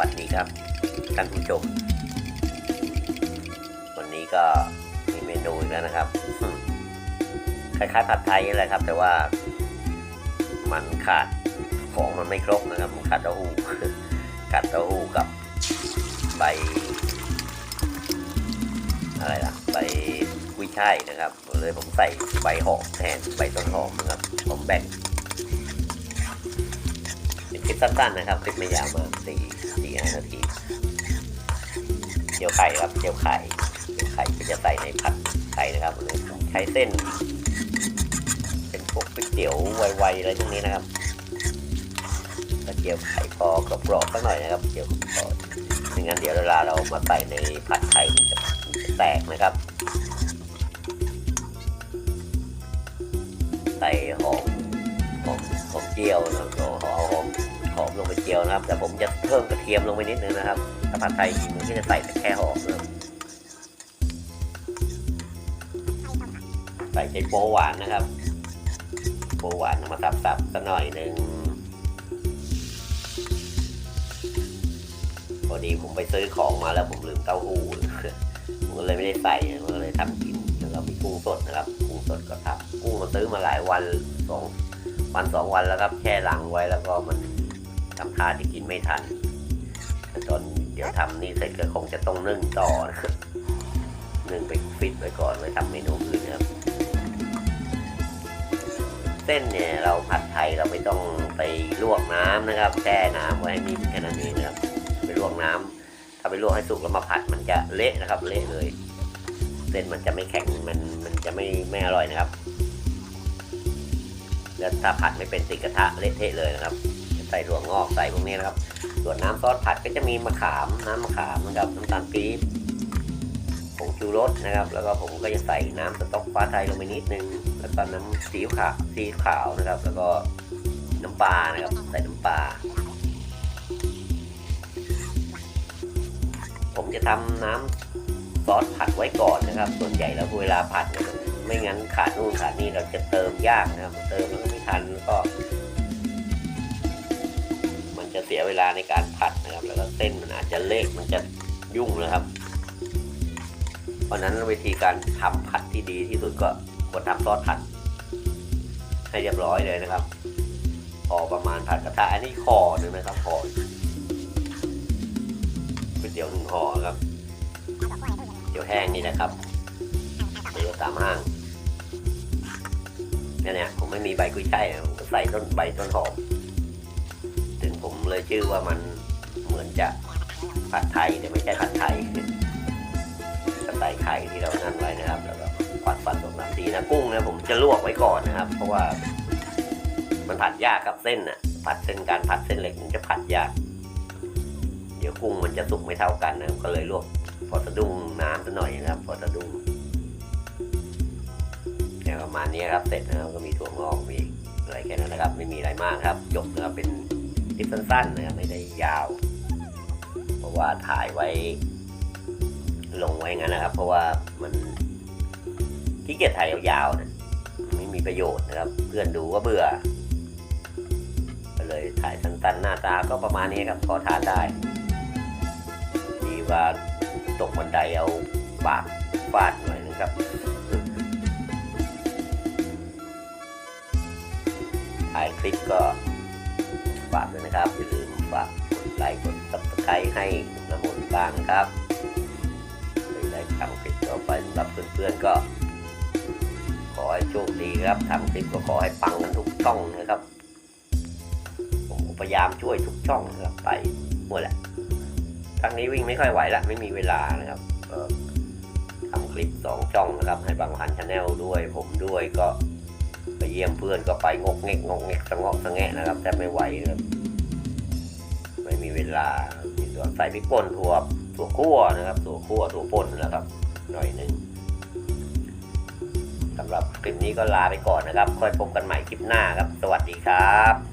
วัสดีครับท่านผู้ชม วันนี้ก็มีเมนูอีกแล้วนะครับ คล้ายๆผัดไทยนี่แหละครับ แต่ว่ามันขาดของมันไม่ครบนะครับมันขาดเต้าหู้ขาดเต้าหู้กับใบ อะไรล่ะ ใบกุ้ยช่ายนะครับเลยผมใส่ใบหอมแทนใบต้นหอมนะครับผมแบ่ง ลิปสั้นๆนะครับคลิปไม่ยาวมากสี่สี่ห้านาทีเจียวไข่ครับเจียวไข่เจียวไข่ก็จะใส่ในผัดไข่นะครับวันนี้ผมใช้เส้น เป็นพวกก๋วยเตี๋ยวไวๆอะไรพวกนี้นะครับก็เจียวไข่พอกรอบๆสักหน่อยนะครับเจียวพอไม่งั้นเดี๋ยวเวลาเรามาใส่ในผัดไข่มันจะแตกนะครับ ใส่หอมหอมหอมเจียวนะครับหอม อมลงไปเจียวนะครับ แต่ผมจะเพิ่มกระเทียมลงไปนิดนึงนะครับถ้าผัดไทยมันก็จะใส่แต่แค่หอมนะครับใส่ใจโปหวานนะครับ โปหวานมาสับสับๆสักหน่อยหนึ่งพอดีผมไปซื้อของมาแล้วผมลืมเต้าหู้ผมก็เลยไม่ได้ใส่ผมก็เลยทำกินแล้วก็มีกุ้งสดนะครับกุ้งสดก็ทำกุ้งมาซื้อมาหลายวันสองวันสองวันแล้วครับแช่หลังไว้แล้วก็มัน ทำท่าจะกินไม่ทันแต่ตอนเดี๋ยวทำนี่เสร็จก็คงจะต้องนึ่งต่อนะครับนึ่งไปฟิตไว้ก่อนไว้ทำเมนูอื่นนะครับ เส้นเนี่ยเราผัดไทยเราไม่ต้องไปลวกน้ำนะครับแช่น้ำไว้ให้นิ่มแค่นั้นเองนะครับไปลวกน้ำถ้าไปลวกให้สุกแล้วมาผัดมันจะเละนะครับ เละเลย เส้นมันจะไม่แข็งมันมันจะไม่ไม่อร่อยนะครับ แล้วถ้าผัดไม่เป็นติดกระทะเละเทะเลยนะครับ ใส่ถั่วงอกใส่พวกนี้นะครับ ส่วนน้ำซอสผัดก็จะมีมะขามน้ำมะขามนะครับน้ำตาลปี๊บผงชูรสนะครับ แล้วก็ผมก็จะใส่น้ำสต๊อกฟ้าไทยลงไปนิดนึง แล้วก็น้ำซีอิ๊วขาวซีอิ๊วขาวนะครับ แล้วก็น้ำปลานะครับ ใส่น้ำปลาผมจะทำน้ำซอสผัดไว้ก่อนนะครับ ส่วนใหญ่แล้วเวลาผัดเนี่ยไม่งั้นขาดนู่นขาดนี่เราจะเติมยากนะครับ เติมแล้วก็ไม่ทันก็ สียเวลาในการผัดนะครับ แล้วก็เส้นมันอาจจะเละมันจะยุ่งนะครับ เพราะนั้นวิธีการทำผัดที่ดีที่สุดก็ควรทำซอสผัด ให้เรียบร้อยเลยนะครับพอประมาณผัดกระทะอันนี้คอหนึ่งนะครับคอก๋วยเตี๋ยวหนึ่งห่อครับเตี๋ยวแห้งนี่นะครับเตี๋ยวตามห้างเนี่ยเนี่ยผมไม่มีใบกุ้ยช่ายผมก็ใส่ต้นใบต้นหอม เลยชื่อว่ามันเหมือนจะผัดไทยแต่ไม่ใช่ผัดไทยก็ใส่ไข่ที่เรานั่นไว้นะครับแล้วก็ผัดผัดตรงน้ำดีนะกุ้งเนี่ยผมจะลวกไว้ก่อนนะครับ เพราะว่า มันผัดยากกับเส้นน่ะ ผัดเส้นการผัดเส้นเหล็กมันจะผัดยาก เดี๋ยวกุ้งมันจะสุกไม่เท่ากันนะก็เลยลวก พอสะดุ้งน้ำสักหน่อยนะครับ พอสะดุ้งเนี่ยประมาณนี้ครับเสร็จนะครับก็มีถั่วงอกมีอะไรแค่นั้นนะครับ ไม่มีอะไรมากครับจบนะครับเป็น ลิปสั้นๆนะครับไม่ได้ยาว เพราะว่าถ่ายไว้ ลงไว้งั้นนะครับ เพราะว่ามันขี้เกียจถ่ายยาวๆนะไม่มีประโยชน์นะครับ เพื่อนดูก็เบื่อก็เลยถ่ายสั้นๆหน้าตาก็ประมาณนี้ครับพอทานได้ดีว่าตกบันไดเอาปากฟาดหน่อยนะครับถ่ายคลิปก็ ฝากด้วยนะครับ อย่าลืมฝากกดไลค์กด subscribe ให้น้ำมนบ้างครับเลยได้ทำคลิปต่อไปสำหรับเพื่อนๆก็ ขอให้โชคดีครับทำคลิปก็ขอให้ปังกันทุกช่องนะครับ ผมพยายามช่วยทุกช่องนะครับไปหมดแหละครั้งนี้วิ่งไม่ค่อยไหวละไม่มีเวลานะครับทำคลิปสองช่องนะครับ ให้บางพันชาแนลด้วย ผมด้วยก็ เยี่ยมเพื่อนก็ไปงกเงกงกเงกสะงอกสะแงะนะครับ แต่ไม่ไหวนะครับไม่มีเวลามีส่วนใส่พริกป่นถั่วถั่วคั่วนะครับถั่วคั่วถั่วป่นนะครับ หน่อยหนึ่งสำหรับคลิปนี้ก็ลาไปก่อนนะครับ ค่อยพบกันใหม่คลิปหน้าครับ สวัสดีครับ